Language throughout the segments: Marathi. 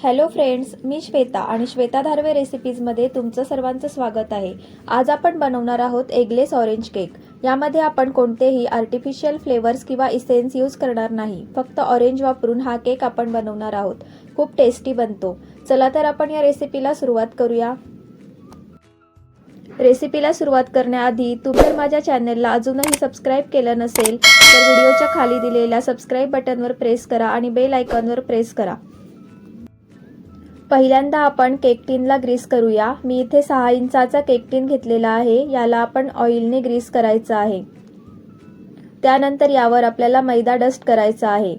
हॅलो फ्रेंड्स मी श्वेता आणि श्वेता धारवे रेसिपीजमध्ये तुमचं सर्वांचं स्वागत आहे. आज आपण बनवणार आहोत एगलेस ऑरेंज केक यामध्ये आपण कोणतेही आर्टिफिशियल फ्लेवर्स किंवा इसेन्स यूज करणार नाही. फक्त ऑरेंज वापरून हा केक आपण बनवणार आहोत. खूप टेस्टी बनतो. चला तर आपण या रेसिपीला सुरुवात करूया. रेसिपीला सुरुवात करण्याआधी तुम्ही जर माझ्या चॅनलला अजूनही सबस्क्राईब केलं नसेल तर व्हिडिओच्या खाली दिलेल्या सबस्क्राईब बटनवर प्रेस करा आणि बेल आयकॉनवर प्रेस करा. पहिल्यांदा आपण केक टीनला ग्रीस करूया. मी इथे सहा इंचाचा केक टीन घेतलेला आहे. याला आपण ऑइलने ग्रीस करायचं आहे. त्यानंतर यावर आपल्याला मैदा डस्ट करायचा आहे.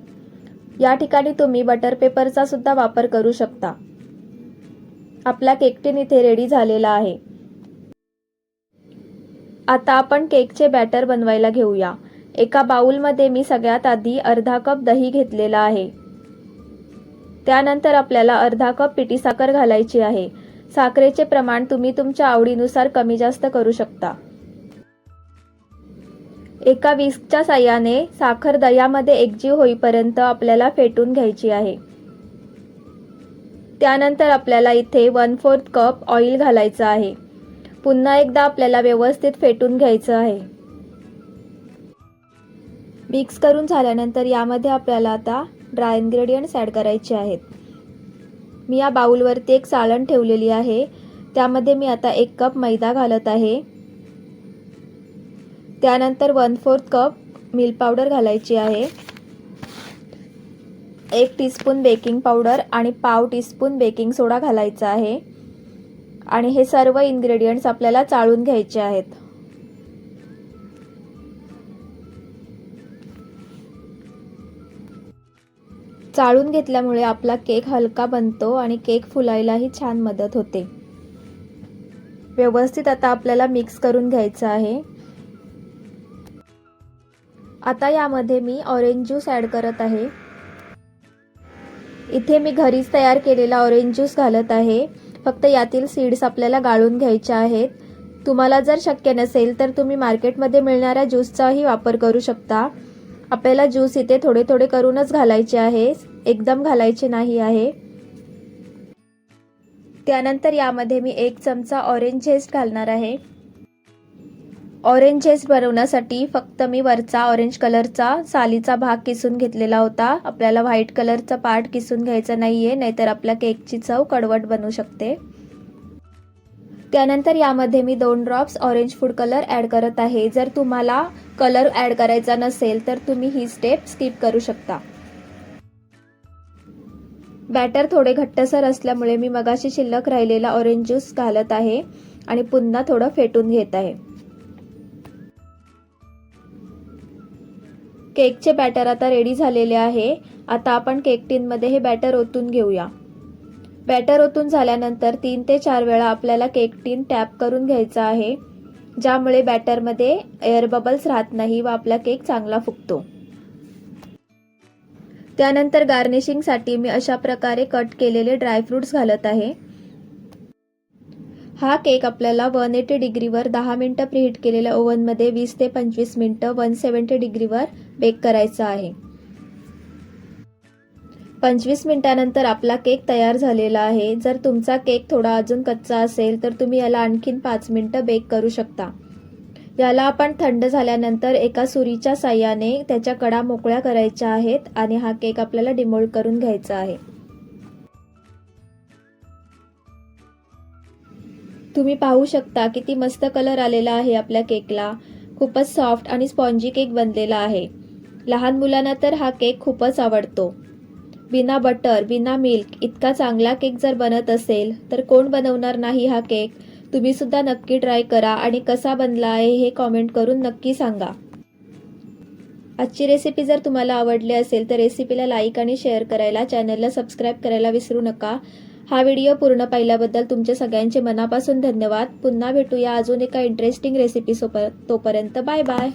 या ठिकाणी तुम्ही बटर पेपरचा सुद्धा वापर करू शकता. आपला केकटीन इथे रेडी झालेला आहे. आता आपण केकचे बॅटर बनवायला घेऊया. एका बाउलमध्ये मी सगळ्यात आधी अर्धा कप दही घेतलेला आहे. त्यानंतर आपल्याला अर्धा कप पिठी साखर घालायची आहे. साखरेचे प्रमाण तुम्ही तुमच्या आवडीनुसार कमी जास्त करू शकता. एका विस्कच्या साह्याने साखर दह्यामध्ये एकजीव होईपर्यंत आपल्याला फेटून घ्यायची आहे. त्यानंतर आपल्याला इथे वन फोर्थ कप ऑइल घालायचं आहे. पुन्हा एकदा आपल्याला व्यवस्थित फेटून घ्यायचं आहे. मिक्स करून झाल्यानंतर यामध्ये आपल्याला आता ड्राय इन्ग्रेडियंट्स ॲड करायचे आहेत. मी या बाउलवरती एक साळण ठेवलेली आहे. त्यामध्ये मी आता एक कप मैदा घालत आहे. त्यानंतर one fourth cup milk powder घालायची आहे. एक टीस्पून बेकिंग पावडर आणि पाव टीस्पून बेकिंग सोडा घालायचा आहे. आणि हे सर्व इन्ग्रेडियंट्स आपल्याला चाळून घ्यायचे आहेत. चाळून घेतल्यामुळे आपला केक हलका बनतो आणि केक फुलायलाही छान मदत होते. व्यवस्थित आता आपल्याला मिक्स करून घ्यायचं आहे. आता यामध्ये मी ऑरेंज ज्यूस ॲड करत आहे. इथे मी घरीच तयार केलेला ऑरेंज ज्यूस घालत आहे. फक्त यातील सीड्स आपल्याला गाळून घ्यायच्या आहेत. तुम्हाला जर शक्य नसेल तर तुम्ही मार्केटमध्ये मिळणाऱ्या ज्यूसचाही वापर करू शकता. आपल्याला ज्यूस इथे थोडे थोडे करूनच घालायचे आहे. एकदम घालायचे नाही आहे. त्यानंतर यामध्ये मी एक चमचा ऑरेंज झेस्ट घालणार आहे. ऑरेंज झेस्ट बनवण्यासाठी फक्त मी वरचा ऑरेंज कलरचा सालीचा भाग किसून घेतलेला होता. आपल्याला व्हाईट कलरचा पार्ट किसून घ्यायचा नाही आहे नाहीतर आपल्या केकची चव कडवट बनू शकते. त्यानंतर यामध्ये मी दोन drops orange food colour add करत आहे. जर तुम्हाला कलर ॲड करायचा नसेल तर तुम्ही ही स्टेप स्किप करू शकता. बॅटर थोडे घट्टसर असल्यामुळे मी मगाशी शिल्लक राहिलेला ऑरेंज ज्यूस घालत आहे आणि पुन्हा थोडं फेटून घेत आहे. केकचे बॅटर आता रेडी झालेले आहे. आता आपण केक टीनमध्ये हे बॅटर ओतून घेऊया. बॅटर ओतून झाल्यानंतर तीन ते चार वेळा आपल्याला केक टीन टॅप करून घ्यायचा आहे ज्यामुळे बॅटरमध्ये एअर बबल्स राहत नाही व आपला केक चांगला फुगतो. त्यानंतर गार्निशिंगसाठी मी अशा प्रकारे कट केलेले ड्रायफ्रुट्स घालत आहे. हा केक आपल्याला वन एटी डिग्रीवर दहा मिनटं प्रिहीट केलेल्या ओव्हनमध्ये वीस ते पंचवीस मिनटं वन सेवन्टी डिग्रीवर बेक करायचा आहे. पंचवीस मिनटानंतर आपला केक तयार झालेला आहे. जर तुमचा केक थोडा अजून कच्चा असेल तर तुम्ही याला आणखीन पाच मिनटं बेक करू शकता. याला आपण थंड झाल्यानंतर एका सुरीच्या साह्याने त्याच्या कडा मोकळ्या करायच्या आहेत आणि हा केक आपल्याला डिमोल्ड करून घ्यायचा आहे. तुम्ही पाहू शकता किती मस्त कलर आलेला आहे आपल्या केकला. खूपच सॉफ्ट आणि स्पॉन्जी केक बनलेला आहे. लहान मुलांना तर हा केक खूपच आवडतो. बिना बटर बिना मिल्क इतका चांगला केक जर बनत असेल तर कोण बनवणार नाही हा केक? तुम्हीसुद्धा नक्की ट्राय करा आणि कसा बनला आहे हे कॉमेंट करून नक्की सांगा. आजची रेसिपी जर तुम्हाला आवडली असेल तर रेसिपीला लाईक आणि शेअर करायला चॅनलला सबस्क्राईब करायला विसरू नका. हा व्हिडिओ पूर्ण पाहिल्याबद्दल तुमच्या सगळ्यांचे मनापासून धन्यवाद. पुन्हा भेटूया अजून एका इंटरेस्टिंग रेसिपीसोबत तोपर्यंत. Bye bye